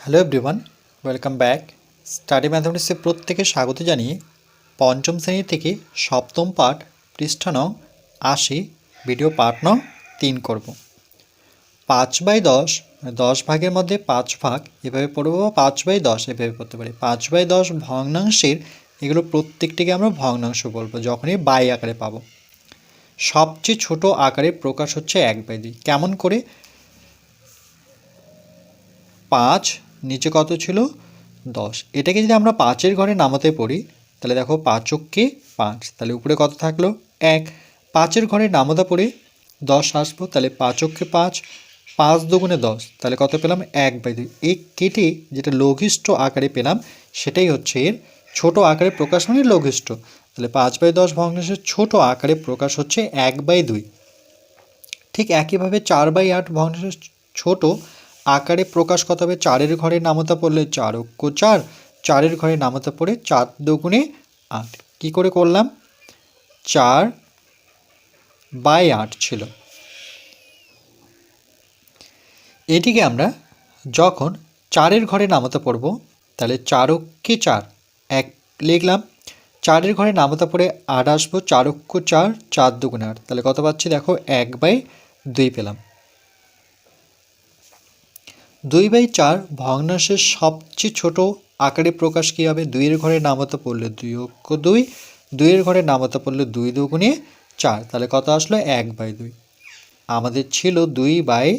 Hello everyone, welcome back. Study ম্যাথামেটিক্সে প্রত্যেকে স্বাগত জানিয়ে পঞ্চম শ্রেণি থেকে সপ্তম পাঠ পৃষ্ঠা নং আশি, ভিডিও পাঠ নং তিন করব। পাঁচ বাই দশ দশ ভাগের মধ্যে পাঁচ ভাগ, এভাবে পড়ব বা পাঁচ বাই দশ এভাবে পড়তে পারি। পাঁচ বাই দশ ভগ্নাংশের এগুলো প্রত্যেকটিকে আমরা ভগ্নাংশ বলব, যখনই বাই আকারে পাবো। সবচেয়ে ছোট আকারে প্রকাশ হচ্ছে এক বাই দুই। কেমন করে? পাঁচ নিচে কত ছিল? দশ। এটাকে যদি আমরা পাঁচের ঘরে নামাতে পড়ি, তাহলে দেখো পাঁচককে পাঁচ। তাহলে উপরে কত থাকল? এক। পাঁচের ঘরে নামাতে পড়ে দশ আসব, তাহলে পাঁচককে পাঁচ পাঁচ দুগুণে দশ। তাহলে কত পেলাম? এক বাই দুই। এই কেটে যেটা লঘিষ্ঠ আকারে পেলাম, সেটাই হচ্ছে এর ছোট আকারে প্রকাশ মানে লঘিষ্ঠ। তাহলে পাঁচ বাই দশ ভগ্নাংশের ছোট আকারে প্রকাশ হচ্ছে এক বাই দুই। ঠিক একইভাবে চার বাই আট ভগ্নাংশের ছোট আকারে প্রকাশ কত হবে চারের ঘরে নামতা পড়লে চার অক্ষ চার, চারের ঘরে নামতা পড়ে চার দুগুণে আট। কী করে করলাম? চার বাই আট ছিল। এটিকে আমরা যখন চারের ঘরে নামতা পড়ব, তাহলে চারককে চার, এক লিখলাম। চারের ঘরে নামতা পড়ে আট আসব চারক্য চার চার দুগুণে আট। তাহলে কত পাচ্ছি? দেখো, এক বাই দুই পেলাম। দুই বাই চার ভগ্নাংশের সবচেয়ে ছোট আকারে প্রকাশ কী হবে দুইয়ের ঘরে নামতা পড়লে দুই অক্ষ দুই, দুইয়ের ঘরে নামতা পড়লে দুই দুগুণে চার। তাহলে কত আসলো? এক বাই দুই। আমাদের ছিল দুই বাই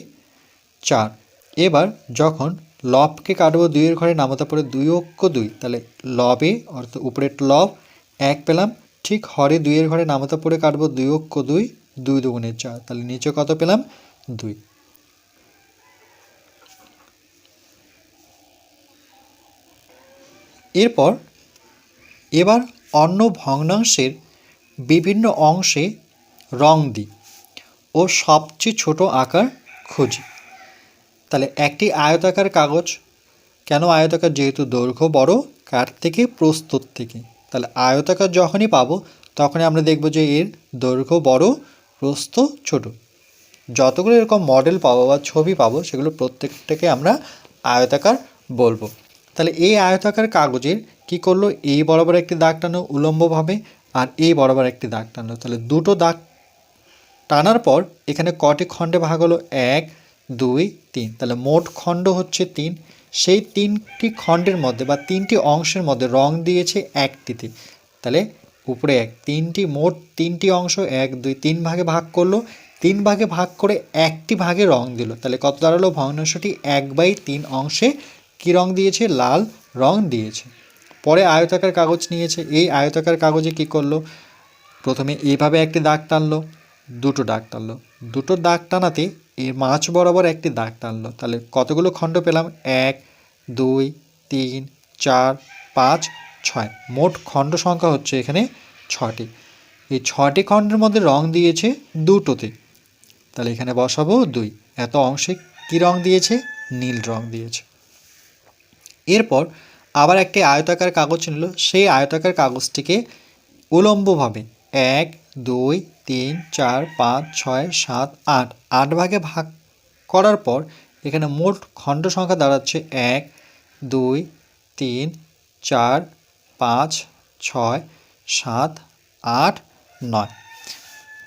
চার। এবার যখন লবকে কাটবো, দুইয়ের ঘরে নামতা পড়ে দুই অক্ষ দুই। তাহলে লবে, অর্থাৎ উপরের লব, এক পেলাম। ঠিক হরে দুইয়ের ঘরে নামতা পড়ে কাটবো দুই অক্ষ দুই দুই দুগুণে চার। তাহলে নিচে কত পেলাম? দুই। এরপর, এবার অন্য ভগ্নাংশের বিভিন্ন অংশে রং দিই ও সবচেয়ে ছোট আকার খুঁজি। তাহলে একটি আয়তাকার কাগজ, কেন আয়তাকার যেহেতু দৈর্ঘ্য বড়, কার থেকে প্রস্তুত থেকে? তাহলে আয়তাকার যখনই পাবো, তখনই আমরা দেখব যে এর দৈর্ঘ্য বড়, প্রস্থ ছোট। যতগুলো এরকম মডেল পাবো বা ছবি পাবো, সেগুলো প্রত্যেকটাকে আমরা আয়তাকার বলব। তাহলে এই আয়তাকার কাগজের কি করল? এই বরাবর একটি দাগ টানো উলম্বভাবে, আর এই বরাবর একটি দাগ টানলো। তাহলে দুটো দাগ টানার পর এখানে কটি খণ্ডে ভাগ হলো? এক, দুই, তিন। তাহলে মোট খণ্ড হচ্ছে তিন। সেই তিনটি খণ্ডের মধ্যে বা তিনটি অংশের মধ্যে রং দিয়েছে একটিতে। তাহলে উপরে এক, তিনটি, মোট তিনটি অংশ, এক, দুই, তিন ভাগে ভাগ করল। তিন ভাগে ভাগ করে একটি ভাগে রং দিল। তাহলে কত দাঁড়াল? ভগ্নাংশটি এক বাই তিন অংশে কী রং দিয়েছে? লাল রং দিয়েছে। পরে আয়তাকার কাগজ নিয়েছে। এই আয়তাকার কাগজে কি করল? প্রথমে এইভাবে একটি দাগ টানলো, দুটো দাগ টানলো। দুটো দাগ টানাতে এর মাছ বরাবর একটি দাগ টানলো। তাহলে কতগুলো খণ্ড পেলাম? এক, দুই, তিন, চার, পাঁচ, ছয়। মোট খণ্ড সংখ্যা হচ্ছে এখানে ছটি। এই ছটি খণ্ডের মধ্যে রং দিয়েছে দুটোতে। তাহলে এখানে বসাবো দুই। এত অংশে কী রং দিয়েছে? নীল রং দিয়েছে। এরপর আবার একটি আয়তাকার কাগজ নিল। সেই আয়তাকার কাগজটিকে উলম্বভাবে এক, দুই, তিন, চার, পাঁচ, ছয়, সাত, আট আট ভাগে ভাগ করার পর এখানে মোট খণ্ড সংখ্যা দাঁড়াচ্ছে এক, দুই, তিন, চার, পাঁচ, ছয়, সাত, আট, নয়।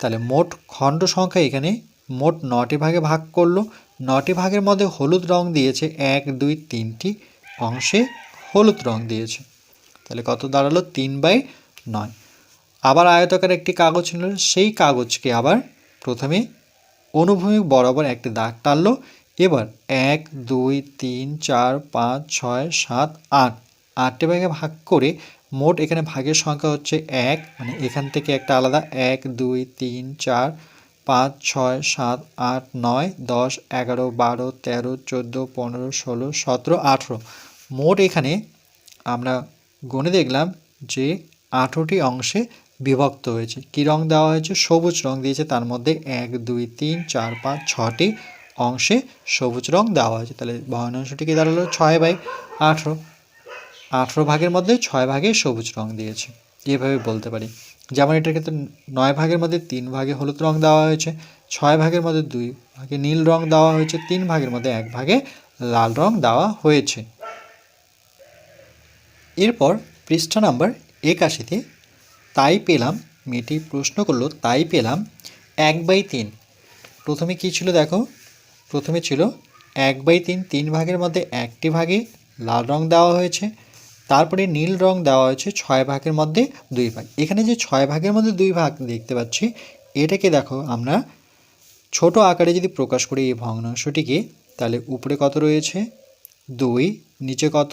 তাহলে মোট খণ্ড সংখ্যা এখানে মোট নটি ভাগে ভাগ করল। নটি ভাগের মধ্যে হলুদ রং দিয়েছে এক, দুই, তিনটি। অংশে হলুদ রং দিয়েছে। তাহলে কত দাঁড়াল? তিন বাই নয়। আবার আয়তাকার একটি কাগজ নিল। সেই কাগজকে আবার প্রথমে অনুভূমিক বরাবর একটি দাগ টানলো। এবার এক, দুই, তিন, চার, পাঁচ, ছয়, সাত, আট। আটটি ভাগে ভাগ করে মোট এখানে ভাগের সংখ্যা হচ্ছে এক। মানে এখান থেকে একটা আলাদা। এক, দুই, তিন, চার পাঁচ, ছয়, সাত, আট, নয়, দশ, এগারো, বারো, তেরো, চোদ্দ, পনেরো, ষোলো, সতেরো, আঠেরো। মোট এখানে আমরা গুনে দেখলাম যে আঠেরোটি অংশে বিভক্ত হয়েছে। কী রং দেওয়া হয়েছে? সবুজ রং দিয়েছে। তার মধ্যে এক, দুই, তিন, চার, পাঁচ, ছটি অংশে সবুজ রং দেওয়া হয়েছে। তাহলে ভগ্নাংশটি কি দাঁড়াল? ছয় বাই আঠেরো। আঠেরো ভাগের মধ্যে ছয় ভাগে সবুজ রং দিয়েছে। এভাবে বলতে পারি। যেমন এটার ক্ষেত্রে নয় ভাগের মধ্যে তিন ভাগে হলুদ রং দেওয়া হয়েছে, ছয় ভাগের মধ্যে দুই ভাগে নীল রং দেওয়া হয়েছে, তিন ভাগের মধ্যে এক ভাগে লাল রং দেওয়া হয়েছে। এরপর পৃষ্ঠা নাম্বার একাশিতে, তাই পেলাম, মেয়েটি প্রশ্ন করল, তাই পেলাম এক বাই তিন। প্রথমে কী ছিল দেখো? প্রথমে ছিল এক বাই তিন তিন ভাগের মধ্যে একটি ভাগে লাল রং দেওয়া হয়েছে তারপরে নীল রং দেওয়া হয়েছে ছয় ভাগের মধ্যে দুই ভাগ। এখানে যে ছয় ভাগের মধ্যে দুই ভাগ দেখতে পাচ্ছি, এটাকে দেখো আমরা ছোট আকারে যদি প্রকাশ করি এই ভগ্নাংশটিকে, তাহলে উপরে কত রয়েছে? দুই, নিচে কত?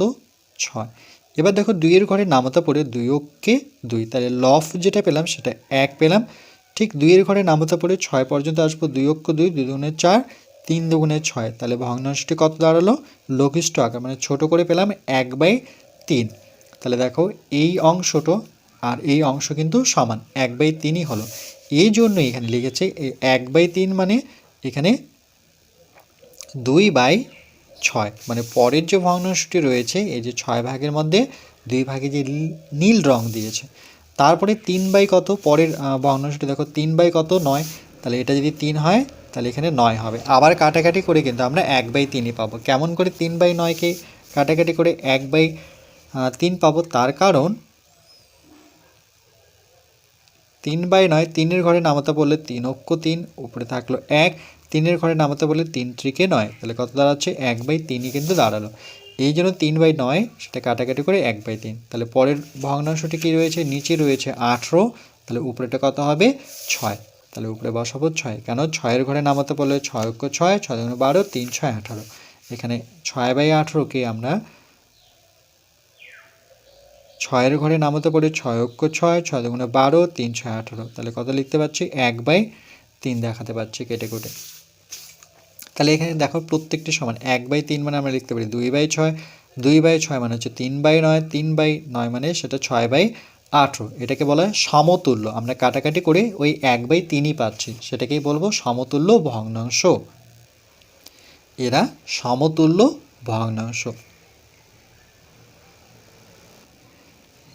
ছয়। এবার দেখো দুইয়ের ঘরে নামতা পড়ে দুই অক্ষে দুই। তাহলে লফ যেটা পেলাম সেটা এক পেলাম। ঠিক দুইয়ের ঘরে নামতা পড়ে ছয় পর্যন্ত আসব দুই অক্ষ দুই দুই দুগুণে চার, তিন দুগুণে ছয়। তাহলে ভগ্নাংশটি কত দাঁড়াল? লঘিষ্ঠ আকার মানে ছোট করে পেলাম এক বাই তিন। তাহলে দেখো, এই অংশটো আর এই অংশ কিন্তু সমান, এক বাই তিনই হলো। এই জন্যই এখানে লিখেছে এক বাই তিন মানে এখানে দুই বাই ছয়। মানে পরের যে ভগ্নাংশটি রয়েছে, এই যে ছয় ভাগের মধ্যে দুই ভাগে যে নীল- রং দিয়েছে, তারপরে তিন বাই কত? পরের ভগ্নাংশটি দেখো, তিন বাই কত? নয়। তাহলে এটা যদি তিন হয়, তাহলে এখানে নয় হবে। আবার কাটাকাটি করে কিন্তু আমরা এক বাই তিনই পাবো। কেমন করে তিন বাই নয়কে কাটাকাটি করে এক বাই তিন পাবো তার কারণ তিন বাই নয়, তিনের ঘরে নামাতে বললে তিন অক্ষ তিন, উপরে থাকল এক, তিনের ঘরে নামাতে বললে তিন ত্রিকে নয়। তাহলে কত দাঁড়াচ্ছে? এক বাই তিনই কিন্তু দাঁড়াল। এই জন্য তিন বাই নয়, সেটা কাটাকাটি করে এক বাই তিন। তাহলে পরের ভগ্নাংশটি কী রয়েছে? নিচে রয়েছে আঠেরো। তাহলে উপরেটা কত হবে? ছয়। তাহলে উপরে বসাবো ছয়। কেন? ছয়ের ঘরে নামাতে বললে ছয় অক্ষ ছয় ছয় বারো, তিন, ছয়, আঠারো। এখানে ছয় বাই আঠেরোকে আমরা ছয়ের ঘরে নামাতে পারি ছয় অক্ষ ছয় ছয় দুগুণে বারো, তিন ছয় আঠারো। তাহলে কত লিখতে পারছি? এক বাই তিন দেখাতে পারছি কেটে কুটে। তাহলে এখানে দেখো প্রত্যেকটি সমান। এক বাই তিন মানে আমরা লিখতে পারি দুই বাই ছয়। দুই বাই ছয় মানে হচ্ছে তিন বাই নয়। তিন বাই নয় মানে সেটা ছয় বাই আঠেরো। এটাকে বলা হয় সমতুল্য। আমরা কাটাকাটি করে ওই এক বাই তিনই পাচ্ছি। সেটাকেই বলব সমতুল্য ভগ্নাংশ। এরা সমতুল্য ভগ্নাংশ।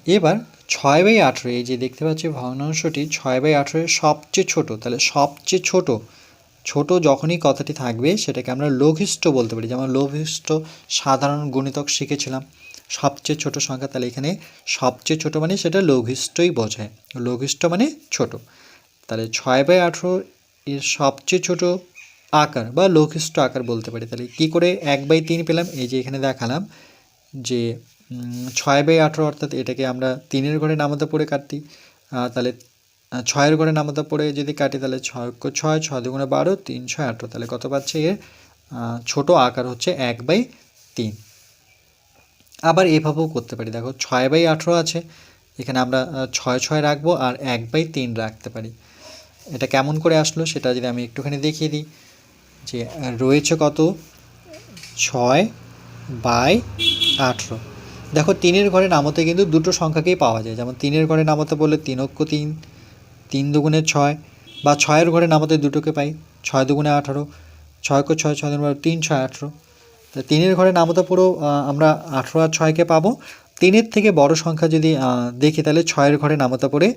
এবার ছয় বাই আঠেরো, এই যে দেখতে পাচ্ছি ভগ্নাংশটি ছয় বাই আঠেরোর সবচেয়ে ছোট, তাহলে সবচেয়ে ছোট ছোট যখনই কথাটি থাকবে সেটাকে আমরা লঘিষ্ঠ বলতে পারি। যেমন লঘিষ্ঠ সাধারণ গণিতক শিখেছিলাম, সবচেয়ে ছোট সংখ্যা তাহলে এখানে সবচেয়ে ছোট মানে সেটা লঘিষ্ঠই বোঝায়। লঘিষ্ঠ মানে ছোট। তাহলে ছয় বাই আঠেরো এর সবচেয়ে ছোট আকার বা লঘিষ্ঠ আকার বলতে পারি। তাহলে কী করে এক বাই তিন পেলাম? এই যে এখানে দেখালাম যে ছয় বাই আঠেরো অর্থাৎ এটাকে আমরা তিনের ঘরে নামাতে পড়ে আহ, তাহলে ছয়ের ঘরে নামাতে পড়ে যদি কাটি তাহলে ছয় ছয় ছয় দুগুণে বারো তিন ছয় আঠেরো। তাহলে কত পাচ্ছে এর? ছোট আকার হচ্ছে এক বাই তিন। আবার এভাবেও করতে পারি। দেখো ছয় বাই আঠেরো আছে। এখানে আমরা ছয় ছয় রাখব আর এক বাই তিন রাখতে পারি। এটা কেমন করে আসলো সেটা যদি আমি একটুখানি দেখিয়ে দিই। যে রয়েছে কত? ছয় বাই আঠেরো। দেখো, তিনের ঘরে নামতে কিন্তু দুটো সংখ্যাকেই পাওয়া যায়। যেমন তিনের ঘরে নামতে বললে তিন অক্ষ তিন তিন দুগুণে ছয়, বা ছয়ের ঘরে নামতে দুটোকে পাই ছয় দুগুণে আঠারো, ছয় অক্ষ ছয় ছয় দুগুণে তিন ছয় আঠেরো। তা তিনের ঘরে নামতে পুরো আমরা আঠেরো আর ছয়কে পাবো। তিনের থেকে বড় সংখ্যা যদি দেখি, তাহলে ছয়ের ঘরে নামতে পড়ে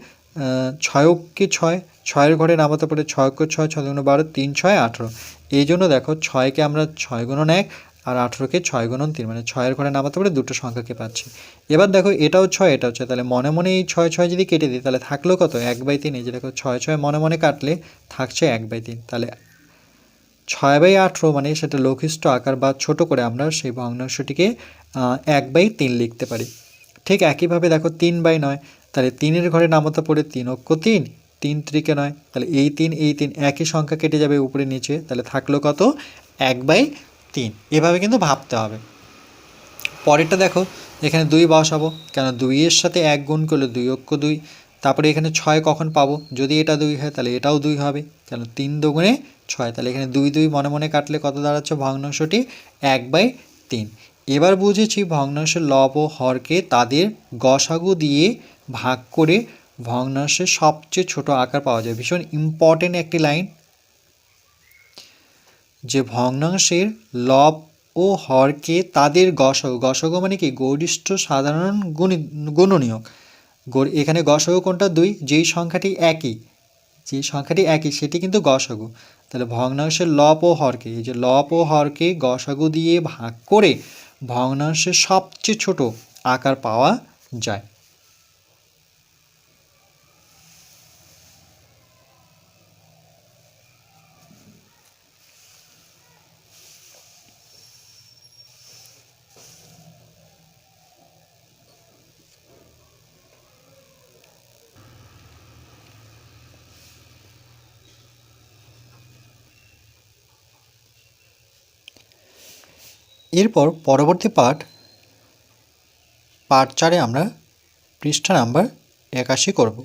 ছয় অক্ষে ছয়, ছয়ের ঘরে নামাতে পড়ে ছয় অক্ষ ছয় ছয় দুগুণ বারো, তিন ছয় আঠেরো। এই জন্য দেখো, ছয়কে আমরা ছয় গুণন এক আর আঠেরোকে ছয় গুণন তিন মানে ছয়ের ঘরে নামাতে পারে দুটো সংখ্যাকে পাচ্ছি। এবার দেখো এটাও ছয় এটাও ছয় তাহলে মনে মনে এই ছয় ছয় যদি কেটে দিই, তাহলে থাকল কত? এক বাই তিন, এই যে দেখো ছয় ছয় মনে মনে কাটলে থাকছে এক বাই তিন। তাহলে ছয় বাই আঠেরো মানে সেটা লঘিষ্ঠ আকার বা ছোট করে আমরা সেই ভগ্নাংশটিকে এক বাই তিন লিখতে পারি। ঠিক একইভাবে দেখো তিন বাই নয়, তাহলে তিনের ঘরে নামতা পড়ে তিন অক্ষ তিন তিন ত্রিকে নয়, তাহলে এই তিন এই তিন একই সংখ্যা কেটে যাবে উপরে নিচে, তাহলে থাকল কত? এক বাই তিন। এভাবে কিন্তু ভাবতে হবে। পরেরটা দেখো, এখানে দুই বসাবো, কেন দুইয়ের সাথে এক গুণ করলে দুই অক্ষ দুই, তারপরে এখানে ছয় কখন পাবো? যদি এটা দুই হয়, তাহলে এটাও দুই হবে। কেন তিন দুগুণে ছয়, তাহলে এখানে দুই দুই মনে মনে কাটলে কত দাঁড়াচ্ছে? ভগ্নাংশটি এক বাই তিন। এবার বুঝেছি ভগ্নাংশের লব ও হরকে তাদের গসাগু দিয়ে ভাগ করে ভগ্নাংশের সবচেয়ে ছোট আকার পাওয়া যায়। ভীষণ ইম্পর্টেন্ট একটি লাইন যে ভগ্নাংশের লব ও হরকে তাদের গস, গসগ মানে কি? গরিষ্ঠ সাধারণ গুণী, গুণনীয়ক। এখানে গসগ কোনটা? দুই। যেই সংখ্যাটি একই যে সংখ্যাটি একই, সেটি কিন্তু গসাগু। তাহলে ভগ্নাংশের লপ ও হরকে, এই যে লপ ও হরকে গসাগু দিয়ে ভাগ করে ভগ্নাংশের সবচেয়ে ছোট আকার পাওয়া যায়। এরপর পরবর্তী পাঠ পাঠ চারে আমরা পৃষ্ঠা নাম্বার একাশি করব।